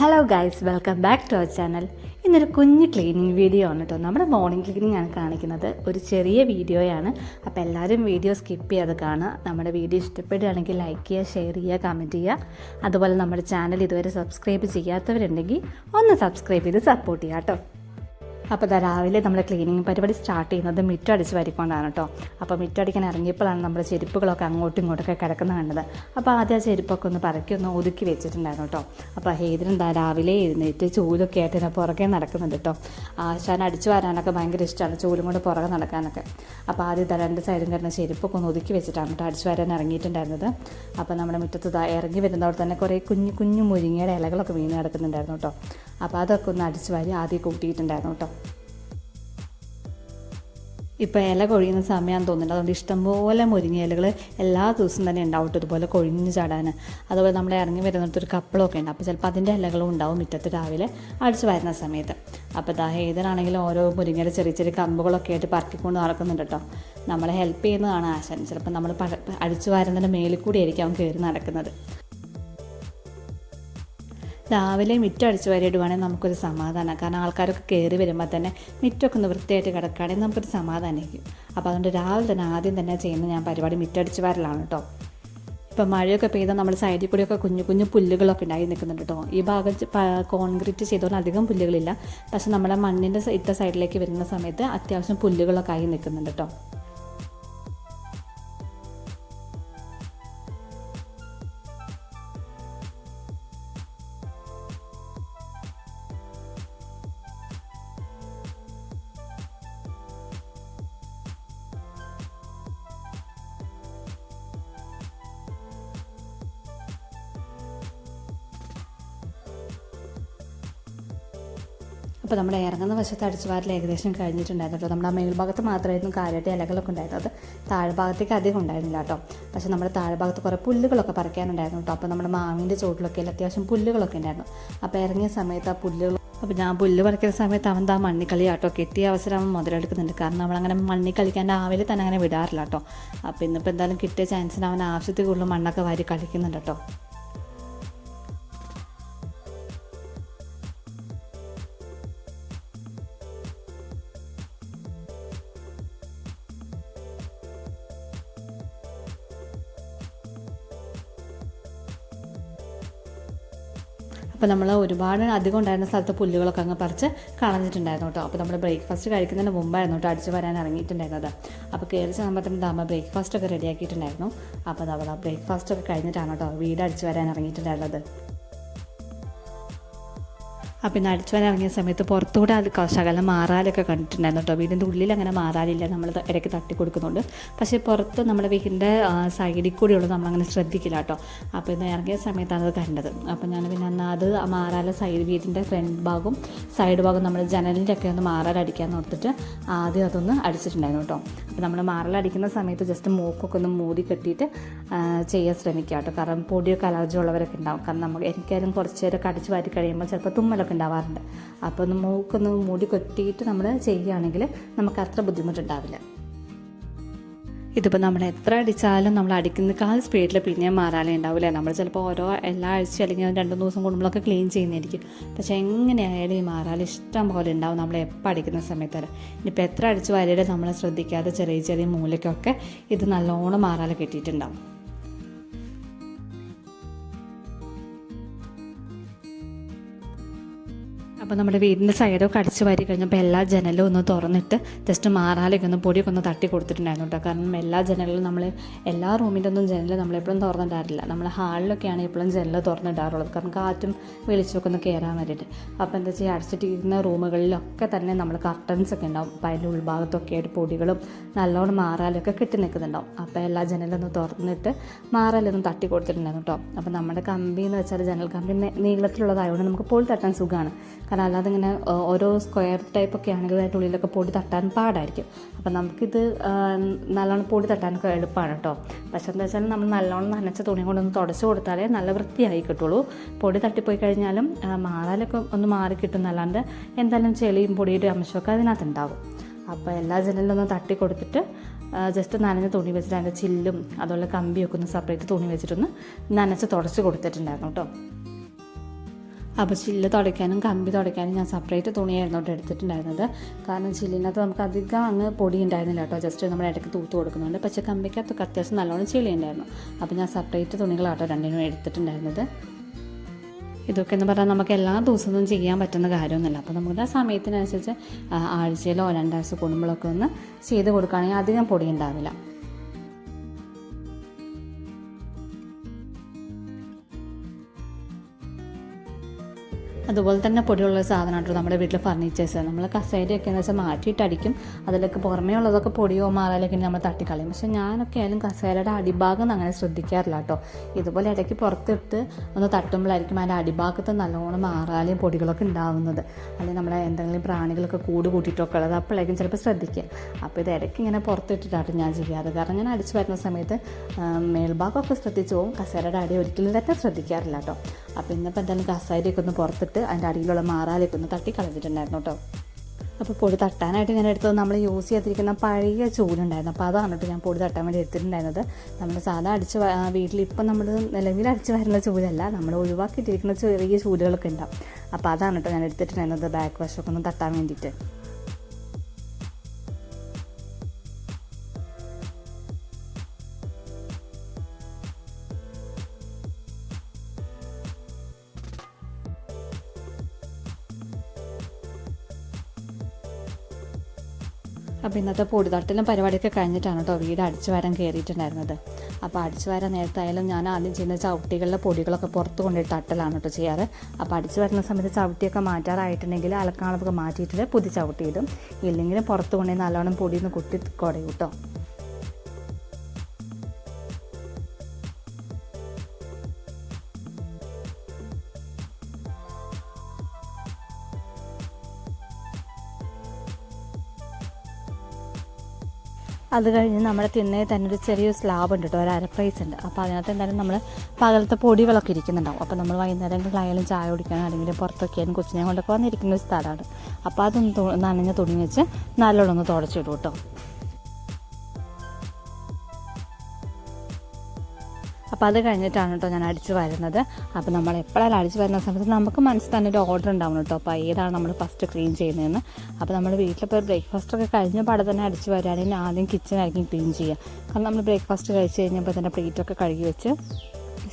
Hello guys welcome back to our channel ഇന്നൊരു കുഞ്ഞ് cleaning video ആണ് കേട്ടോ നമ്മുടെ മോർണിംഗ് ക്ലീനിങ് ആണ് കാണിക്കുന്നത്. ഒരു ചെറിയ വീഡിയോയാണ് അപ്പോൾ എല്ലാവരും വീഡിയോ സ്കിപ്പ് ചെയ്യാതെ കാണുക. നമ്മുടെ വീഡിയോ ഇഷ്ടപ്പെടുകയാണെങ്കിൽ ലൈക്ക് ചെയ്യുക ഷെയർ ചെയ്യുക കമന്റ് ചെയ്യുക. അതുപോലെ നമ്മുടെ ചാനൽ ഇതുവരെ സബ്സ്ക്രൈബ് ചെയ്യാത്തവരുണ്ടെങ്കിൽ ഒന്ന് സബ്സ്ക്രൈബ് ചെയ്ത് സപ്പോർട്ട് ചെയ്യുക കേട്ടോ അപ്പോൾ രാവിലെ നമ്മൾ ക്ലീനിങ് പരിപാടി സ്റ്റാർട്ട് ചെയ്യുന്നത് മിറ്റം അടിച്ച് വരിക്കൊണ്ടാണ് കേട്ടോ അപ്പോൾ മിറ്റം അടിക്കാൻ ഇറങ്ങിയപ്പോഴാണ് നമ്മുടെ ചെരുപ്പുകളൊക്കെ അങ്ങോട്ടും ഇങ്ങോട്ടൊക്കെ കിടക്കുന്നത് കണ്ടത്. അപ്പോൾ ആദ്യം ആ ചെരുപ്പൊക്കെ ഒന്ന് പറക്കി ഒന്ന് ഒതുക്കി വെച്ചിട്ടുണ്ടായിരുന്നു കേട്ടോ അപ്പോൾ ദാ രാവിലെ എഴുന്നേറ്റ് ചൂലൊക്കെ ആയിട്ട് എന്നെ പുറകെ നടക്കുന്നുണ്ട് കേട്ടോ ആശാൻ അടിച്ചു വരാനൊക്കെ ഭയങ്കര ഇഷ്ടമാണ് ചൂലും കൊണ്ട് പുറകെ നടക്കാനൊക്കെ. അപ്പോൾ ആദ്യം രണ്ട് സൈഡും കിടന്ന ചെരുപ്പൊക്കെ ഒന്ന് ഒതുക്കി വെച്ചിട്ടാണ് കേട്ടോ അടിച്ചു വരാൻ ഇറങ്ങിയിട്ടുണ്ടായിരുന്നത്. അപ്പോൾ നമ്മുടെ മുറ്റത്ത് ഇറങ്ങി വരുന്നതോടെ തന്നെ കുറേ കുഞ്ഞു കുഞ്ഞു മുരിങ്ങയുടെ ഇലകളൊക്കെ വീണ് കിടക്കുന്നുണ്ടായിരുന്നു കേട്ടോ അപ്പോൾ അതൊക്കെ ഒന്ന് അടിച്ചു വാരി ആദ്യം കൂട്ടിയിട്ടുണ്ടായിരുന്നു കേട്ടോ. ഇപ്പോൾ ഇല കൊഴിയുന്ന സമയമാണെന്ന് തോന്നുന്നുണ്ട്. അതുകൊണ്ട് ഇഷ്ടംപോലെ മുരിങ്ങ ഇലകൾ എല്ലാ ദിവസവും തന്നെ ഉണ്ടാവും ഇതുപോലെ കൊഴിഞ്ഞ് ചാടാൻ അതുപോലെ നമ്മൾ ഇറങ്ങി വരുന്നിടത്ത് ഒരു കപ്പളമൊക്കെ ഉണ്ട്. അപ്പോൾ ചിലപ്പോൾ അതിന്റെ ഇലകളും ഉണ്ടാവും മുറ്റത്ത് രാവിലെ അടിച്ച് വരുന്ന സമയത്ത്. അപ്പോൾ ദാ ഏതിനാണെങ്കിലും ഓരോ മുരിങ്ങയുടെ ചെറിയ ചെറിയ കമ്പുകളൊക്കെ ആയിട്ട് പറക്കിക്കൊണ്ട് നടക്കുന്നുണ്ട് കേട്ടോ. നമ്മളെ ഹെൽപ്പ് ചെയ്യുന്നതാണ് ആശാൻ. ചിലപ്പോൾ നമ്മൾ അടിച്ചു വരുന്നതിന്റെ മേലിൽ കൂടി ആയിരിക്കും അവൻ കയറി നടക്കുന്നത്. രാവിലെ മിറ്റടിച്ച് വരെ വരിയിടുവാണെങ്കിൽ നമുക്കൊരു സമാധാനം. കാരണം ആൾക്കാരൊക്കെ കയറി വരുമ്പോൾ തന്നെ മിറ്റൊക്കെ ഒന്ന് വൃത്തിയായിട്ട് കിടക്കുകയാണെങ്കിൽ നമുക്കൊരു സമാധാനമായിരിക്കും അപ്പോൾ അതുകൊണ്ട് രാവിലെ തന്നെ ആദ്യം തന്നെ ചെയ്യുന്ന ഞാൻ പരിപാടി മിറ്റടിച്ച് വരലാണ് കേട്ടോ ഇപ്പം മഴയൊക്കെ പെയ്താൽ നമ്മൾ സൈഡിൽ കൂടിയൊക്കെ കുഞ്ഞു കുഞ്ഞു പുല്ലുകളൊക്കെ ഉണ്ടായി നിൽക്കുന്നുണ്ട് കേട്ടോ ഈ ഭാഗം കോൺക്രീറ്റ് ചെയ്തുകൊണ്ട് അധികം പുല്ലുകളില്ല. പക്ഷെ നമ്മുടെ മണ്ണിന്റെ ഇട്ട സൈഡിലേക്ക് വരുന്ന സമയത്ത് അത്യാവശ്യം പുല്ലുകളൊക്കെ ആയി നിൽക്കുന്നുണ്ട് കേട്ടോ അപ്പോൾ നമ്മൾ ഇറങ്ങുന്ന വശത്ത് അടിച്ച് വാരിൽ ഏകദേശം കഴിഞ്ഞിട്ടുണ്ടായിരുന്നു കേട്ടോ നമ്മുടെ മേൽഭാഗത്ത് മാത്രമായിരുന്നു കാര്യമായിട്ട് ഇലകളൊക്കെ ഉണ്ടായിരുന്നത്. താഴ്ഭാഗത്തേക്ക് അധികം ഉണ്ടായിരുന്നില്ല കേട്ടോ. പക്ഷേ നമ്മുടെ താഴ്ഭാഗത്ത് കുറേ പുല്ലുകളൊക്കെ പറിക്കാനുണ്ടായിരുന്നു കേട്ടോ. അപ്പോൾ നമ്മുടെ മാവിന്റെ ചുവട്ടിലൊക്കെ അത്യാവശ്യം പുല്ലുകളൊക്കെ ഉണ്ടായിരുന്നു. അപ്പോൾ ഇറങ്ങിയ സമയത്ത് ആ പുല്ലുകൾ അപ്പോൾ ഞാൻ പുല്ല് പറിക്കുന്ന സമയത്ത് അവൻ ആ മണ്ണിക്കളി ആട്ടോ. കിട്ടിയ അവസരം അവൻ മുതലെടുക്കുന്നുണ്ട്. കാരണം നമ്മളങ്ങനെ മണ്ണി കളിക്കാൻ രാവിലെ തന്നെ അങ്ങനെ വിടാറില്ല കേട്ടോ. അപ്പോൾ ഇന്നിപ്പോൾ എന്തായാലും കിട്ടിയ ചാൻസിന് അവൻ ആവശ്യത്തിൽ കൂടുതൽ മണ്ണൊക്കെ വാരി കളിക്കുന്നുണ്ട് കേട്ടോ. അപ്പോൾ നമ്മൾ ഒരുപാട് അധികം ഉണ്ടായിരുന്ന സ്ഥലത്ത് പുല്ലുകളൊക്കെ അങ്ങ് പറിച്ച് കളഞ്ഞിട്ടുണ്ടായിരുന്നു കേട്ടോ. അപ്പോൾ നമ്മൾ ബ്രേക്ക്ഫാസ്റ്റ് കഴിക്കുന്നതിന് മുമ്പായിരുന്നു കേട്ടോ അടിച്ച് വരാൻ ഇറങ്ങിയിട്ടുണ്ടായിരുന്നത്. അപ്പോൾ കയറി ചെന്നപ്പോഴത്തേനും അമ്മ ബ്രേക്ക്ഫാസ്റ്റ് ഒക്കെ റെഡിയാക്കിയിട്ടുണ്ടായിരുന്നു അപ്പോൾ ആ ബ്രേക്ക്ഫാസ്റ്റ് ഒക്കെ കഴിഞ്ഞിട്ടാണ് കേട്ടോ വീട് അടിച്ച് വരാൻ ഇറങ്ങിയിട്ടുണ്ടായിരുന്നത്. അപ്പോൾ പിന്നെ അടിച്ചു വരാൻ ഇറങ്ങിയ സമയത്ത് പുറത്തുകൂടെ അത് ശകലം മാറാലൊക്കെ കണ്ടിട്ടുണ്ടായിരുന്നു കേട്ടോ. വീടിന്റെ ഉള്ളിൽ അങ്ങനെ മാറാലില്ല നമ്മൾ ഇടയ്ക്ക് തട്ടി കൊടുക്കുന്നുണ്ട്. പക്ഷേ പുറത്ത് നമ്മുടെ വീടിന്റെ സൈഡിൽ കൂടിയുള്ളത് നമ്മളങ്ങനെ ശ്രദ്ധിക്കില്ല കേട്ടോ. അപ്പോൾ ഇന്ന് ഇറങ്ങിയ സമയത്താണ് അത് കണ്ടത്. അപ്പോൾ ഞാൻ പിന്നെ അന്ന് അത് മാറാല സൈഡ് വീടിന്റെ ഫ്രണ്ട് ഭാഗവും സൈഡ് ഭാഗം നമ്മൾ ജനലിന്റെയൊക്കെ ഒന്ന് മാറാലടിക്കാൻ ഓർത്തിട്ട് ആദ്യം അതൊന്ന് അടിച്ചിട്ടുണ്ടായിരുന്നു കേട്ടോ. അപ്പോൾ നമ്മൾ മാറലടിക്കുന്ന സമയത്ത് ജസ്റ്റ് മൂക്കൊക്കെ ഒന്ന് മൂടി കെട്ടിയിട്ട് ചെയ്യാൻ ശ്രമിക്കുക കേട്ടോ. കാരണം പൊടിയൊക്കെ അലർജി ഉള്ളവരൊക്കെ ഉണ്ടാവും. കാരണം നമുക്ക് എനിക്കായാലും കുറച്ച് നേരമൊക്കെ അടിച്ച് വാരി കഴിയുമ്പോൾ ചിലപ്പോൾ തുമ്മലൊക്കെ ഉണ്ടാവാറുണ്ട്. അപ്പോൾ ഒന്ന് മൂക്കൊന്ന് മൂടി കെട്ടിയിട്ട് നമ്മൾ ചെയ്യുകയാണെങ്കിൽ നമുക്ക് അത്ര ബുദ്ധിമുട്ടുണ്ടാവില്ല. ഇതിപ്പോൾ നമ്മൾ എത്ര അടിച്ചാലും നമ്മൾ അടിക്കുന്നേക്കാൾ സ്പീഡിൽ പിന്നെയും മാറാനേ ഉണ്ടാവില്ല? നമ്മൾ ചിലപ്പോൾ ഓരോ എല്ലാ ആഴ്ച അല്ലെങ്കിൽ രണ്ട് ദിവസം കൂടുമ്പോഴൊക്കെ ക്ലീൻ ചെയ്യുന്നതായിരിക്കും. പക്ഷേ എങ്ങനെയായാലും ഈ മാറാൽ ഇഷ്ടം പോലെ ഉണ്ടാവും നമ്മൾ എപ്പോൾ അടിക്കുന്ന സമയത്തല്ല ഇനിയിപ്പോൾ എത്ര അടിച്ച് വരയുടെ നമ്മൾ ശ്രദ്ധിക്കാതെ ചെറിയ ചെറിയ മൂലയ്ക്കൊക്കെ ഇത് നല്ലോണം മാറാൽ കെട്ടിയിട്ടുണ്ടാവും. അപ്പോൾ നമ്മുടെ വീടിന്റെ സൈഡൊക്കെ അടിച്ച് വാരി കഴിഞ്ഞപ്പോൾ എല്ലാ ജനലും ഒന്ന് തുറന്നിട്ട് ജസ്റ്റ് മാറാലൊക്കെ ഒന്ന് പൊടിയൊക്കെ ഒന്ന് തട്ടി കൊടുത്തിട്ടുണ്ടായിരുന്നു കേട്ടോ കാരണം എല്ലാ ജനലിലും നമ്മൾ എല്ലാ റൂമിന്റെ ഒന്നും ജനൽ നമ്മളെപ്പോഴും തുറന്നിടാറില്ല. നമ്മൾ ഹാളിലൊക്കെയാണ് എപ്പോഴും ജനൽ തുറന്നിടാറുള്ളത്. കാരണം കാറ്റും വെളിച്ചമൊക്കെ ഒന്ന് കയറാൻ വേണ്ടിയിട്ട് അപ്പോൾ എന്താ ചെയ്യുക അടിച്ചിട്ടിരിക്കുന്ന റൂമുകളിലൊക്കെ തന്നെ നമ്മൾ കർട്ടൻസ് ഒക്കെ ഉണ്ടാവും. അപ്പോൾ അതിന്റെ ഉൾഭാഗത്തൊക്കെ ആയിട്ട് പൊടികളും നല്ലോണം മാറാലൊക്കെ കിട്ടി നിൽക്കുന്നുണ്ടാവും. അപ്പോൾ എല്ലാ ജനലൊന്ന് തുറന്നിട്ട് മാറാലൊന്നും തട്ടി കൊടുത്തിട്ടുണ്ടായിരുന്നു കേട്ടോ അപ്പോൾ നമ്മുടെ കമ്പി എന്ന് വെച്ചാൽ ജനൽ കമ്പി നീളത്തിലുള്ളതായതുകൊണ്ട് നമുക്ക് പോൾ തട്ടാൻ സുഖമാണ് കാരണം അല്ലാതെ ഇങ്ങനെ ഓരോ സ്ക്വയർ ടൈപ്പൊക്കെ ആണെങ്കിൽ അതിന്റെ ഉള്ളിലൊക്കെ പൊടി തട്ടാൻ പാടായിരിക്കും. അപ്പം നമുക്കിത് നല്ലോണം പൊടി തട്ടാനൊക്കെ എളുപ്പമാണ് കേട്ടോ. പക്ഷേ എന്താ വെച്ചാൽ നമ്മൾ നല്ലോണം നനച്ച തുണി കൊണ്ടൊന്ന് തുടച്ച് കൊടുത്താലേ നല്ല വൃത്തിയായി കിട്ടുള്ളൂ. പൊടി തട്ടിപ്പോയി കഴിഞ്ഞാലും മാറാലൊക്കെ ഒന്ന് മാറി കിട്ടും അല്ലാണ്ട് എന്തായാലും ചെളിയും പൊടിയുടെ അംശമൊക്കെ അതിനകത്തുണ്ടാവും. അപ്പോൾ എല്ലാ ജനലിലും ഒന്ന് തട്ടി കൊടുത്തിട്ട് ജസ്റ്റ് നനഞ്ഞ തുണി വെച്ചിട്ട് അതിന്റെ ചില്ലും അതുപോലെ കമ്പിയൊക്കെ ഒന്ന് സെപ്പറേറ്റ് തുണി വെച്ചിട്ടൊന്ന് നനച്ച് തുടച്ച് കൊടുത്തിട്ടുണ്ടായിരുന്നു കേട്ടോ. അപ്പോൾ ചില്ല് തുടയ്ക്കാനും കമ്പി തുടയ്ക്കാനും ഞാൻ സെപ്പറേറ്റ് തുണിയായിരുന്നു കേട്ടോ എടുത്തിട്ടുണ്ടായിരുന്നത്. കാരണം ചില്ലിനകത്ത് നമുക്ക് അധികം അങ്ങ് പൊടി ഉണ്ടായിരുന്നില്ല കേട്ടോ. ജസ്റ്റ് നമ്മൾ ഇടയ്ക്ക് തൂത്ത് കൊടുക്കുന്നുണ്ട്. പക്ഷേ കമ്പിക്കകത്തൊക്കെ അത്യാവശ്യം നല്ലോണം ചെളി ഉണ്ടായിരുന്നു. അപ്പോൾ ഞാൻ സെപ്പറേറ്റ് തുണികളാട്ടോ രണ്ടിനും എടുത്തിട്ടുണ്ടായിരുന്നത്. ഇതൊക്കെ എന്ന് പറഞ്ഞാൽ നമുക്ക് എല്ലാ ദിവസവും ചെയ്യാൻ പറ്റുന്ന കാര്യമൊന്നുമില്ല. അപ്പോൾ നമുക്ക് ആ സമയത്തിനനുസരിച്ച് ആഴ്ചയിലോ രണ്ടാഴ്ച കൂടുമ്പോഴൊക്കെ ഒന്ന് ചെയ്ത് കൊടുക്കുകയാണെങ്കിൽ അധികം പൊടി ഉണ്ടാവില്ല. അതുപോലെ തന്നെ പൊടിയുള്ള സാധനം കേട്ടോ നമ്മുടെ വീട്ടിൽ ഫർണിച്ചേഴ്സ് നമ്മൾ കസേരയൊക്കെ എന്ന് വെച്ചാൽ മാറ്റിയിട്ട് അടിക്കും അതിലൊക്കെ പുറമേ ഉള്ളതൊക്കെ പൊടിയോ മാറാലൊക്കെ നമ്മൾ തട്ടിക്കളയും. പക്ഷേ ഞാനൊക്കെ ആയാലും കസേരയുടെ അടിഭാഗം അങ്ങനെ ശ്രദ്ധിക്കാറില്ല കേട്ടോ. ഇതുപോലെ ഇടയ്ക്ക് പുറത്തിട്ട് ഒന്ന് തട്ടുമ്പോഴായിരിക്കും അതിന്റെ അടിഭാഗത്ത് നല്ലോണം മാറാലയും പൊടികളൊക്കെ ഉണ്ടാവുന്നത്. അല്ലെങ്കിൽ നമ്മുടെ എന്തെങ്കിലും പ്രാണികളൊക്കെ കൂട് കൂട്ടിയിട്ടൊക്കെ ഉള്ളത് അപ്പോഴേക്കും ചിലപ്പോൾ ശ്രദ്ധിക്കുക. അപ്പോൾ ഇത് ഇടയ്ക്ക് ഇങ്ങനെ പുറത്തിട്ടിട്ടാണ് ഞാൻ ചെയ്യാറ്. കാരണം ഞാൻ അടിച്ചു വരുന്ന സമയത്ത് മേൽഭാഗമൊക്കെ ശ്രദ്ധിച്ചു പോകും. കസേരയുടെ അടി ഒരിക്കലും തന്നെ ശ്രദ്ധിക്കാറില്ല കേട്ടോ. അപ്പോൾ ഇന്നിപ്പോൾ എന്തായാലും കസേരയൊക്കെ ഒന്ന് പുറത്തിട്ട് അതിന്റെ അടിയിലുള്ള മാറാലൊക്കെ ഒന്ന് തട്ടി കളഞ്ഞിട്ടുണ്ടായിരുന്നു കേട്ടോ. അപ്പോൾ പൊടി തട്ടാനായിട്ട് ഞാൻ എടുത്തത് നമ്മൾ യൂസ് ചെയ്തിരിക്കുന്ന പഴയ ചൂലുണ്ടായിരുന്നു. അപ്പോൾ അതാണ് കേട്ടോ ഞാൻ പൊടി തട്ടാൻ വേണ്ടി എടുത്തിട്ടുണ്ടായിരുന്നത്. നമ്മൾ സാധാ അടിച്ച് വീട്ടിൽ ഇപ്പം നമ്മൾ നിലവിൽ അടിച്ച് വരുന്ന ചൂലല്ല നമ്മൾ ഒഴിവാക്കിയിട്ടിരിക്കുന്ന ചെറിയ ചൂലുകളൊക്കെ ഉണ്ടാവും. അപ്പോൾ അതാണ് കേട്ടോ ഞാൻ എടുത്തിട്ടുണ്ടായിരുന്നത്. ബാക്ക് വശമൊക്കെ ഒന്ന് തട്ടാൻ വേണ്ടിയിട്ട്. അപ്പോൾ ഇന്നത്തെ പൊടിതട്ടലും പരിപാടിയൊക്കെ കഴിഞ്ഞിട്ടാണ് കേട്ടോ വീട് അടിച്ചു വരാൻ കയറിയിട്ടുണ്ടായിരുന്നത് അപ്പോൾ അടിച്ചു വരാൻ നേരത്തായാലും ഞാൻ ആദ്യം ചെയ്യുന്ന ചവിട്ടികളിലെ പൊടികളൊക്കെ പുറത്ത് കൊണ്ടുപോയി തട്ടലാണ് കേട്ടോ ചെയ്യാറ്. അപ്പോൾ അടിച്ചു വരുന്ന സമയത്ത് ചവിട്ടിയൊക്കെ മാറ്റാറായിട്ടുണ്ടെങ്കിൽ അലക്കാളൊക്കെ മാറ്റിയിട്ട് പുതിയ ചവിട്ടിയിടും ഇല്ലെങ്കിൽ പുറത്ത് കൊണ്ടുപോയി നല്ലോണം പൊടിയൊന്ന് കുത്തി കുടയും കേട്ടോ അത് കഴിഞ്ഞ് നമ്മുടെ തിന്നേ തന്നെ ഒരു ചെറിയൊരു സ്ലാബ് ഉണ്ട് കേട്ടോ ഒരു അരപ്രൈസ് ഉണ്ട്. അപ്പോൾ അതിനകത്ത് എന്തായാലും നമ്മൾ പകലത്തെ പൊടികളൊക്കെ ഇരിക്കുന്നുണ്ടാവും അപ്പോൾ നമ്മൾ വൈകുന്നേരങ്ങളിലായാലും ചായ കുടിക്കാൻ അല്ലെങ്കിൽ പുറത്തൊക്കെ ആയാലും കൊച്ചിനെ കൊണ്ടൊക്കെ വന്നിരിക്കുന്ന ഒരു സ്ഥലമാണ്. അപ്പോൾ അതൊന്ന് നനഞ്ഞ തുണി വെച്ച് നല്ലോണം ഒന്ന് തുടച്ചിടും കേട്ടോ അപ്പോൾ അത് കഴിഞ്ഞിട്ടാണ് കേട്ടോ ഞാൻ അടിച്ച് വരുന്നത്. അപ്പോൾ നമ്മൾ എപ്പോഴാണ് അടിച്ച് വരുന്ന സമയത്ത് നമുക്ക് മനസ്സിൽ തന്നെ ഒരു ഓർഡർ ഉണ്ടാവും കേട്ടോ അപ്പോൾ ഏതാണ് നമ്മൾ ഫസ്റ്റ് ക്ലീൻ ചെയ്യുന്നതെന്ന്. അപ്പോൾ നമ്മൾ വീട്ടിലിപ്പോൾ ബ്രേക്ക്ഫാസ്റ്റ് ഒക്കെ കഴിഞ്ഞ പാടെ തന്നെ അടിച്ച് വരികയാണെങ്കിൽ ആദ്യം കിച്ചണായിരിക്കും ക്ലീൻ ചെയ്യുക. കാരണം നമ്മൾ ബ്രേക്ക്ഫാസ്റ്റ് കഴിച്ച് കഴിഞ്ഞപ്പോൾ തന്നെ പ്ലേറ്റൊക്കെ കഴുകി വെച്ച്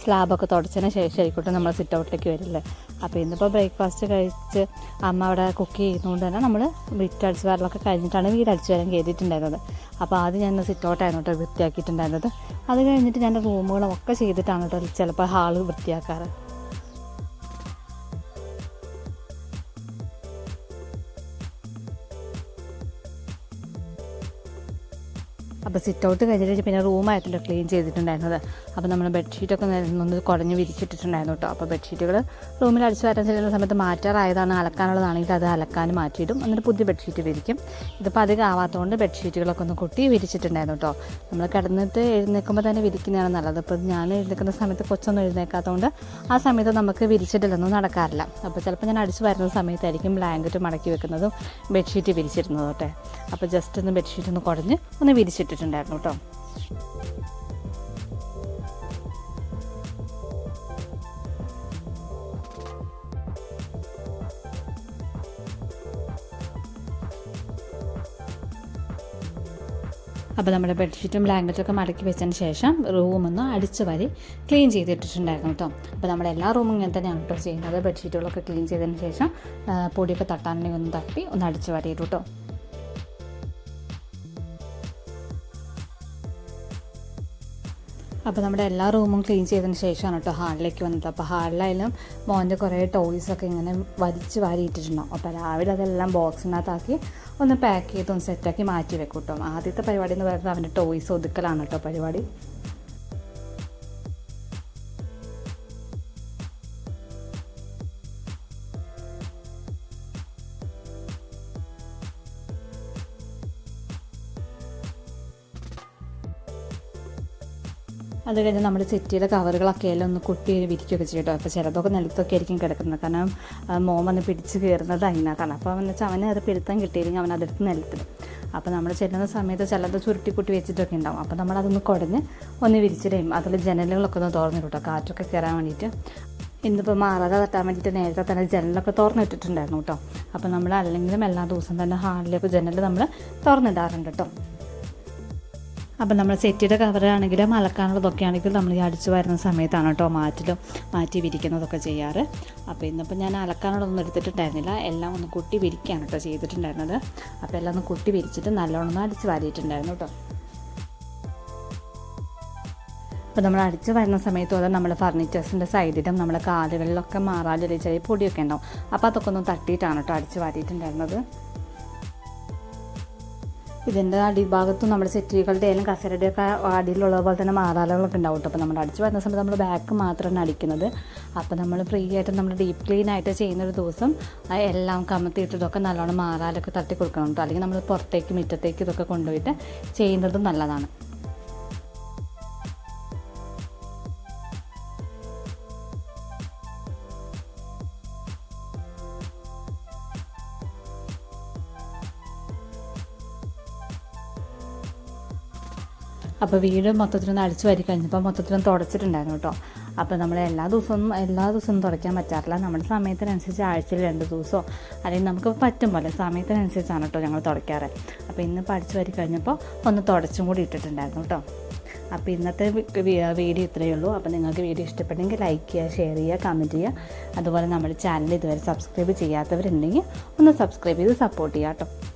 സ്ലാബൊക്കെ തുടച്ചതിന് ശേഷം ആയിക്കോട്ടെ നമ്മൾ സിറ്റ് ഔട്ടിലേക്ക് വരില്ലേ അപ്പോൾ ഇന്നിപ്പോൾ ബ്രേക്ക്ഫാസ്റ്റ് കഴിച്ച് അമ്മ അവിടെ കുക്ക് ചെയ്യുന്നതുകൊണ്ട് തന്നെ നമ്മൾ വിറ്റ് അടിച്ച് വരലൊക്കെ കഴിഞ്ഞിട്ടാണ് വീട് അടിച്ച് വരാൻ കയറിയിട്ടുണ്ടായിരുന്നത് അപ്പോൾ ആദ്യം ഞാൻ സിറ്റ് ഔട്ടായിരുന്നു കേട്ടോ വൃത്തിയാക്കിയിട്ടുണ്ടായിരുന്നത്. അത് കഴിഞ്ഞിട്ട് ഞാൻ റൂമുകളൊക്കെ ചെയ്തിട്ടാണ് കേട്ടോ ചിലപ്പോൾ ഹാൾ വൃത്തിയാക്കാറ്. അപ്പോൾ സിറ്റ് ഔട്ട് കഴിഞ്ഞിട്ട് പിന്നെ റൂമായിട്ടല്ലോ ക്ലീൻ ചെയ്തിട്ടുണ്ടായിരുന്നത്. അപ്പോൾ നമ്മൾ ബെഡ്ഷീറ്റൊക്കെ ഒന്ന് കുറഞ്ഞ് വിരിച്ചിട്ടിട്ടുണ്ടായിരുന്നു കേട്ടോ. അപ്പോൾ ബെഡ്ഷീറ്റുകൾ റൂമിൽ അടിച്ചു വരാൻ ചെല്ലുന്ന സമയത്ത് മാറ്റാറായതാണ്. അലക്കാനുള്ളതാണെങ്കിൽ അത് അലക്കാൻ മാറ്റിയിടും. എന്നിട്ട് പുതിയ ബെഡ്ഷീറ്റ് വിരിക്കും. ഇതിപ്പോൾ അധികം ആവാത്തതുകൊണ്ട് ബെഡ്ഷീറ്റുകളൊക്കെ ഒന്ന് കൊട്ടി വിരിച്ചിട്ടുണ്ടായിരുന്നു കേട്ടോ. നമ്മൾ കിടന്നിട്ട് എഴുന്നേൽക്കുമ്പോൾ തന്നെ വിരിക്കുന്നതാണ് നല്ലത്. അപ്പോൾ ഞാൻ എഴുന്നേൽക്കുന്ന സമയത്ത് കൊച്ചൊന്നും എഴുന്നേക്കാത്തതുകൊണ്ട് ആ സമയത്ത് നമുക്ക് വിരിച്ചിട്ടില്ലൊന്നും നടക്കാറില്ല. അപ്പോൾ ചിലപ്പോൾ ഞാൻ അടിച്ചു വരുന്ന സമയത്തായിരിക്കും ബ്ലാങ്കറ്റ് മടക്കി വെക്കുന്നതും ബെഡ്ഷീറ്റ് വിരിച്ചിരുന്നതോട്ടെ അപ്പോൾ ജസ്റ്റ് ഒന്ന് ബെഡ്ഷീറ്റ് ഒന്ന് കുറഞ്ഞ് ഒന്ന് വിരിച്ചിട്ടിട്ടുണ്ടായിരുന്നു കേട്ടോ. അപ്പോൾ നമ്മുടെ ബെഡ്ഷീറ്റും ബ്ലാങ്കറ്റൊക്കെ മടക്കി വെച്ചതിന് ശേഷം റൂമൊന്ന് അടിച്ച് വരി ക്ലീൻ ചെയ്തിട്ടിട്ടുണ്ടായിരുന്നു കേട്ടോ. അപ്പോൾ നമ്മുടെ എല്ലാ റൂമും ഇങ്ങനെ തന്നെയാണ് കേട്ടോ ചെയ്യുന്നത്. ബെഡ്ഷീറ്റുകളൊക്കെ ക്ലീൻ ചെയ്തതിന് ശേഷം പൊടിയൊക്കെ തട്ടാനുണ്ടെങ്കിൽ ഒന്ന് തട്ടി ഒന്ന് അടിച്ച് വരിയിട്ടു അപ്പോൾ നമ്മുടെ എല്ലാ റൂമും ക്ലീൻ ചെയ്തതിന് ശേഷമാണ് കേട്ടോ ഹാളിലേക്ക് വന്നത്. അപ്പോൾ ഹാളിലായാലും മോന്റെ കുറേ ടോയ്സൊക്കെ ഇങ്ങനെ വലിച്ച് വാരിയിട്ടിട്ടുണ്ടാവും അപ്പോൾ രാവിലെ അതെല്ലാം ബോക്സിനകത്താക്കി ഒന്ന് പാക്ക് ചെയ്ത് ഒന്ന് സെറ്റാക്കി മാറ്റി വെക്കും കേട്ടോ. ആദ്യത്തെ പരിപാടി എന്ന് പറയുന്നത് അവന്റെ ടോയ്സ് ഒതുക്കലാണ് കേട്ടോ പരിപാടി. അത് കഴിഞ്ഞ് നമ്മുടെ സെറ്റിയുടെ കവറുകളൊക്കെ എല്ലാം ഒന്ന് കൊട്ടി വിരിക്കുകയൊക്കെ ചെയ്യും കേട്ടോ. അപ്പോൾ ചിലതൊക്കെ നിലത്തൊക്കെ ആയിരിക്കും കിടക്കുന്നത്. കാരണം മോം വന്ന് പിടിച്ച് കയറുന്നത് അതിനകത്താണ് അപ്പോൾ അവൻ വെച്ചാൽ അവന് അത് പിടുത്തം കിട്ടിയില്ലെങ്കിൽ അവൻ അതെടുത്ത് നിലത്തിടും അപ്പോൾ നമ്മൾ ചെല്ലുന്ന സമയത്ത് ചിലത് ചുരുട്ടിക്കുട്ടി വെച്ചിട്ടൊക്കെ ഉണ്ടാവും. അപ്പോൾ നമ്മൾ അതൊന്ന് കുടഞ്ഞ് ഒന്ന് വിരിച്ചിടും അതിൽ ജനലുകളൊക്കെ ഒന്ന് തുറന്നിടും കേട്ടോ കാറ്റൊക്കെ കയറാൻ വേണ്ടിയിട്ട്. ഇന്നിപ്പോൾ മാറാതെ തട്ടാൻ വേണ്ടിയിട്ട് നേരത്തെ തന്നെ ജനലൊക്കെ തുറന്നിട്ടിട്ടുണ്ടായിരുന്നു കേട്ടോ. അപ്പോൾ നമ്മൾ അല്ലെങ്കിലും എല്ലാ ദിവസവും തന്നെ ഹാളിലേക്ക് ജനൽ നമ്മൾ തുറന്നിടാറുണ്ട് കേട്ടോ. അപ്പം നമ്മൾ സെറ്റിയുടെ കവറാണെങ്കിലും അലക്കാനുള്ളതൊക്കെ ആണെങ്കിലും നമ്മൾ ഈ അടിച്ചു വരുന്ന സമയത്താണ് കേട്ടോ മാറ്റലും മാറ്റി വിരിക്കുന്നതൊക്കെ ചെയ്യാറ്. അപ്പോൾ ഇന്നിപ്പോൾ ഞാൻ അലക്കാനുള്ളതൊന്നും എടുത്തിട്ടുണ്ടായിരുന്നില്ല. എല്ലാം ഒന്ന് കുട്ടി വിരിക്കുകയാണ് കേട്ടോ ചെയ്തിട്ടുണ്ടായിരുന്നത്. അപ്പോൾ എല്ലാം ഒന്ന് കുട്ടി വിരിച്ചിട്ട് നല്ലോണം അടിച്ച് വാരിയിട്ടുണ്ടായിരുന്നു കേട്ടോ. അപ്പോൾ നമ്മൾ അടിച്ച് വരുന്ന സമയത്ത് നമ്മൾ ഫർണിച്ചേഴ്സിന്റെ സൈഡിലും നമ്മളെ കാലുകളിലൊക്കെ മാറാലൊരു ചെറിയ പൊടിയൊക്കെ ഉണ്ടാവും. അപ്പോൾ അതൊക്കെ ഒന്ന് തട്ടിയിട്ടാണ് കേട്ടോ അടിച്ച് വാരിയിട്ടുണ്ടായിരുന്നത്. ഇതിന്റെ അടിഭാഗത്തും നമ്മുടെ സെറ്റുകളുടെ ആയാലും കസരയുടെ ഒക്കെ അടിയിലുള്ള പോലെ തന്നെ മാറാലകളൊക്കെ ഉണ്ടാവും അപ്പോൾ നമ്മൾ അടിച്ച് വരുന്ന സമയത്ത് നമ്മൾ ബാക്ക് മാത്രമാണ് അടിക്കുന്നത്. അപ്പോൾ നമ്മൾ ഫ്രീ ആയിട്ട് നമ്മൾ ഡീപ്പ് ക്ലീൻ ആയിട്ട് ചെയ്യുന്നൊരു ദിവസം എല്ലാം കമത്തിയിട്ടതൊക്കെ നല്ലോണം മാറാലൊക്കെ തട്ടി കൊടുക്കണം അല്ലെങ്കിൽ നമ്മൾ പുറത്തേക്ക് മുറ്റത്തേക്ക് ഇതൊക്കെ കൊണ്ടുപോയിട്ട് ചെയ്യുന്നതും നല്ലതാണ്. അപ്പോൾ വീട് മൊത്തത്തിലൊന്ന് അടിച്ചു വരി കഴിഞ്ഞപ്പോൾ മൊത്തത്തിലൊന്ന് തുടച്ചിട്ടുണ്ടായിരുന്നു കേട്ടോ. അപ്പോൾ നമ്മൾ എല്ലാ ദിവസവും എല്ലാ ദിവസവും തുടയ്ക്കാൻ പറ്റാറില്ല. നമ്മുടെ സമയത്തിനനുസരിച്ച് ആഴ്ചയിൽ രണ്ട് ദിവസമോ അല്ലെങ്കിൽ നമുക്ക് പറ്റും പോലെ സമയത്തിനനുസരിച്ചാണ് കേട്ടോ ഞങ്ങൾ തുടയ്ക്കാറ്. അപ്പോൾ ഇന്ന് അടിച്ചു വരി കഴിഞ്ഞപ്പോൾ ഒന്ന് തുടച്ചും കൂടി ഇട്ടിട്ടുണ്ടായിരുന്നു കേട്ടോ. അപ്പോൾ ഇന്നത്തെ വീഡിയോ ഇത്രയേ ഉള്ളൂ. അപ്പോൾ നിങ്ങൾക്ക് വീഡിയോ ഇഷ്ടപ്പെട്ടെങ്കിൽ ലൈക്ക് ചെയ്യുക ഷെയർ ചെയ്യുക കമന്റ് ചെയ്യുക. അതുപോലെ നമ്മുടെ ചാനൽ ഇതുവരെ സബ്സ്ക്രൈബ് ചെയ്യാത്തവരുണ്ടെങ്കിൽ ഒന്ന് സബ്സ്ക്രൈബ് ചെയ്ത് സപ്പോർട്ട് ചെയ്യാം കേട്ടോ.